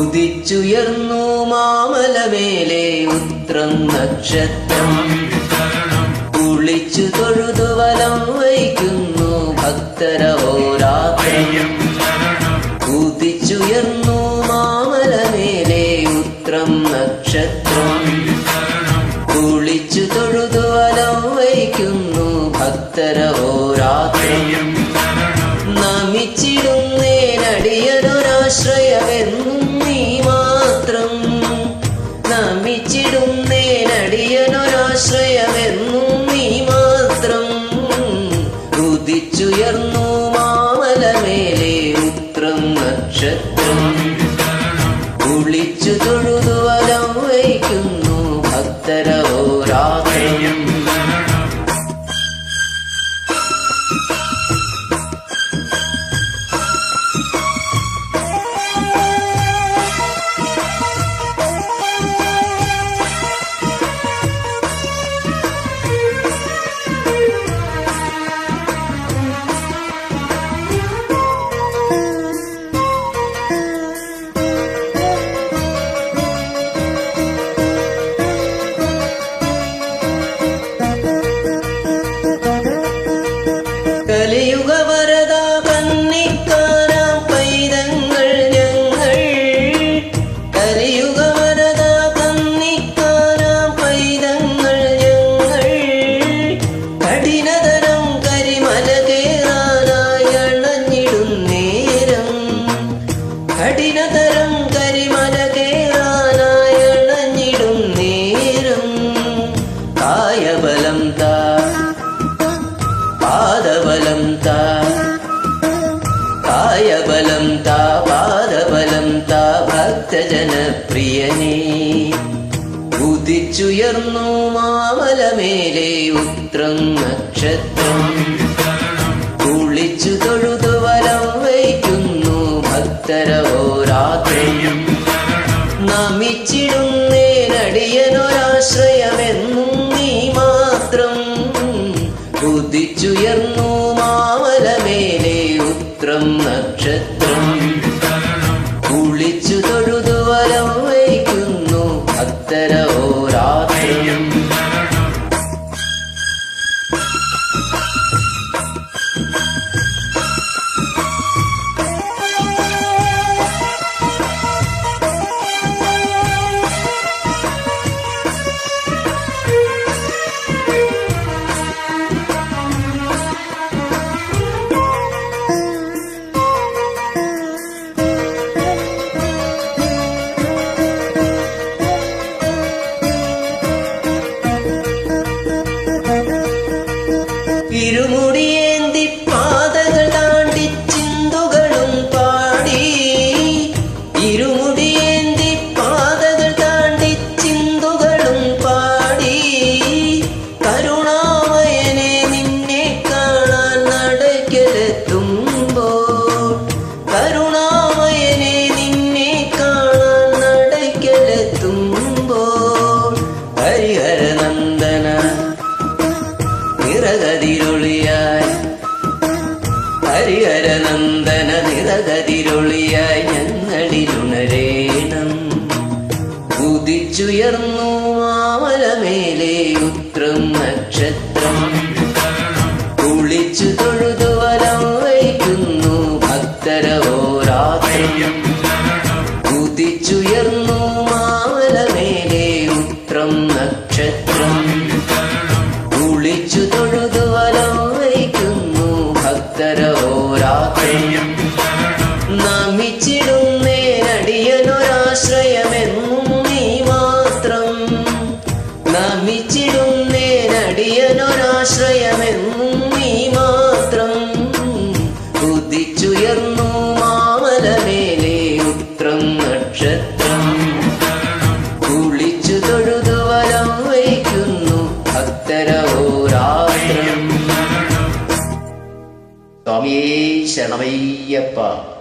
ഉദിച്ചുയർന്നു മാമലമേലെ ഉത്രം നക്ഷത്രം. നക്ഷത്രം. കുളിച്ചു തൊഴുതു വലം വയ്ക്കുന്നു ഭക്തരഹോരാത്രം നമിച്ചിടുന്നേനടിയനൊരാശ്രയമെന്നും കുളിച്ചു തൊഴുതു വലം വയ്ക്കുന്നു ഭക്തരോ കലിയുഗ കായബലം താ പാദബലം താ ഭക്തജനപ്രിയനേ. ഉദിച്ചുയർന്നു മാമലമേലെ ഉത്രം നക്ഷത്രം. കുളിച്ചു തൊഴുതു വരം വയ്ക്കുന്നു ഭക്തരഹോരാത്രം നമിച്ചിടുന്നേനടിയനൊരാശ്രയമെന്നും ഉത്രം നക്ഷത്രം திருமுடியேந்தி பாதங்கள் தாண்டி சிந்துகளும் பாடி. இருமுடியே ഹരിഹരനന്ദന നിറകതിരൊളിയായി ഞങ്ങളിലുണരേണം ഉദിച്ചുയർന്നു മാമലമേലെ ഉത്രം നക്ഷത്രം. കുളിച്ചു തൊഴുതു വലം വയ്ക്കുന്നു ഭക്തരഹോരാത്രം ഉദിച്ചുയർന്നു മാമലമേലെ ഉത്രം നക്ഷത്രം. നമിച്ചിടുന്നേനടിയനൊരാശ്രയമെന്നും നീ മാത്രം നമിച്ചിടുന്നേനടിയനൊരാശ്രയമെന്നും നീ മാത്രം ഉദിച്ചുയർന്നു മാമലമേലെ ഉത്രം നക്ഷത്രം. കുളിച്ചു തൊഴുതു വലം വയ്ക്കുന്നു ഭക്തരഹോരാത്രം സ്വാമിയേ ശരണമയ്യപ്പ.